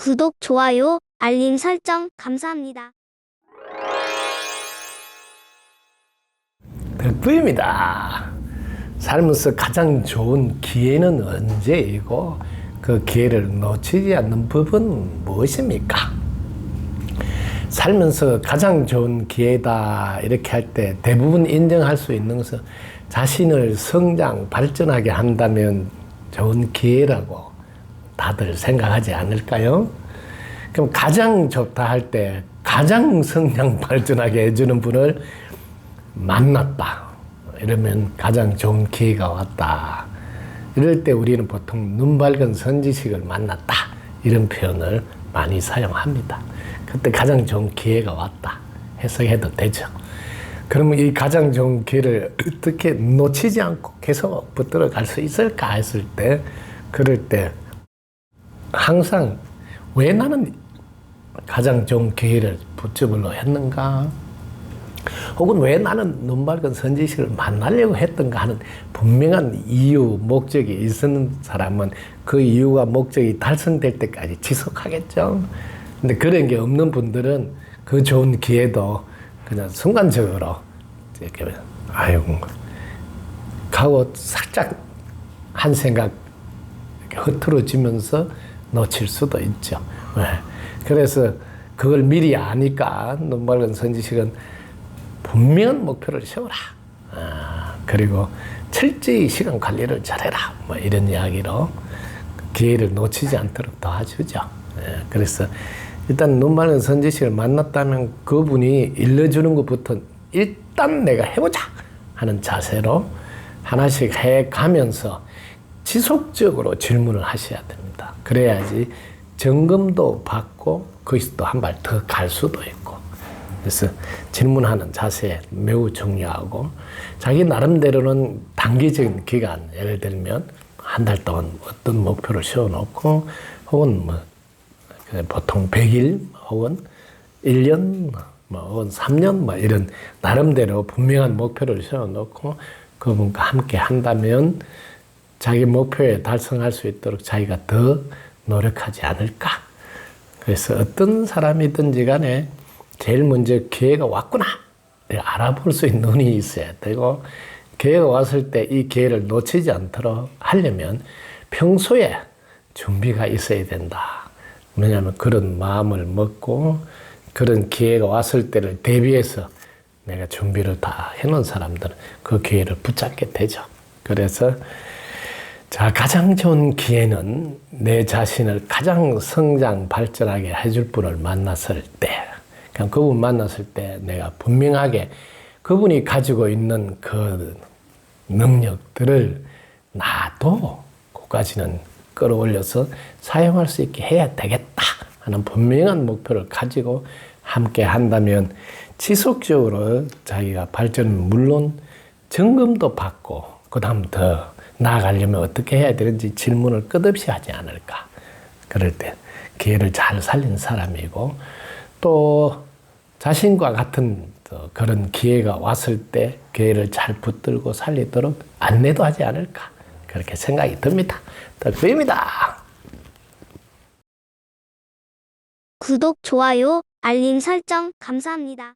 구독, 좋아요, 알림 설정 감사합니다. 덕분입니다. 살면서 가장 좋은 기회는 언제이고 그 기회를 놓치지 않는 법은 무엇입니까? 살면서 가장 좋은 기회다 이렇게 할 때 대부분 인정할 수 있는 것은 자신을 성장, 발전하게 한다면 좋은 기회라고 다들 생각하지 않을까요? 그럼 가장 좋다 할 때 가장 성장, 발전하게 해주는 분을 만났다. 이러면 가장 좋은 기회가 왔다. 이럴 때 우리는 보통 눈 밝은 선지식을 만났다. 이런 표현을 많이 사용합니다. 그때 가장 좋은 기회가 왔다. 해석해도 되죠. 그러면 이 가장 좋은 기회를 어떻게 놓치지 않고 계속 붙들어 갈 수 있을까 했을 때, 그럴 때 항상 왜 나는 가장 좋은 기회를 붙잡으려 했는가? 혹은 왜 나는 눈 밝은 선지식을 만나려고 했던가 하는 분명한 이유, 목적이 있는 사람은 그 이유가 목적이 달성될 때까지 지속하겠죠. 근데 그런 게 없는 분들은 그 좋은 기회도 그냥 순간적으로 이렇게 아이고 가고 살짝 한 생각 흐트러지면서 놓칠 수도 있죠. 왜? 그래서 그걸 미리 아니까 눈 밝은 선지식은 분명한 목표를 세워라. 아, 그리고 철저히 시간 관리를 잘해라. 뭐 이런 이야기로 기회를 놓치지 않도록 도와주죠. 예, 그래서 일단 눈 밝은 선지식을 만났다면 그분이 일러주는 것부터 일단 내가 해보자 하는 자세로 하나씩 해 가면서 지속적으로 질문을 하셔야 됩니다. 그래야지 점검도 받고 거기서 또 한 발 더 갈 수도 있고. 그래서 질문하는 자세 매우 중요하고 자기 나름대로는 단기적인 기간 예를 들면 한 달 동안 어떤 목표를 세워놓고 혹은 뭐 그냥 보통 100일 혹은 1년 뭐 혹은 3년 뭐 이런 나름대로 분명한 목표를 세워놓고 그분과 함께 한다면 자기 목표에 달성할 수 있도록 자기가 더 노력하지 않을까. 그래서 어떤 사람이든지 간에 제일 먼저 기회가 왔구나. 알아볼 수 있는 눈이 있어야 되고, 기회가 왔을 때 이 기회를 놓치지 않도록 하려면 평소에 준비가 있어야 된다. 왜냐하면 그런 마음을 먹고 그런 기회가 왔을 때를 대비해서 내가 준비를 다 해놓은 사람들은 그 기회를 붙잡게 되죠. 그래서 자, 가장 좋은 기회는 내 자신을 가장 성장, 발전하게 해줄 분을 만났을 때, 그냥 그분 만났을 때 내가 분명하게 그분이 가지고 있는 그 능력들을 나도 그까지는 끌어올려서 사용할 수 있게 해야 되겠다 하는 분명한 목표를 가지고 함께 한다면 지속적으로 자기가 발전은 물론 점검도 받고 그 다음 더 나아가려면 어떻게 해야 되는지 질문을 끝없이 하지 않을까. 그럴 때 기회를 잘 살린 사람이고 또 자신과 같은 또 그런 기회가 왔을 때 기회를 잘 붙들고 살리도록 안내도 하지 않을까. 그렇게 생각이 듭니다. 덕분입니다. 구독, 좋아요, 알림 설정 감사합니다.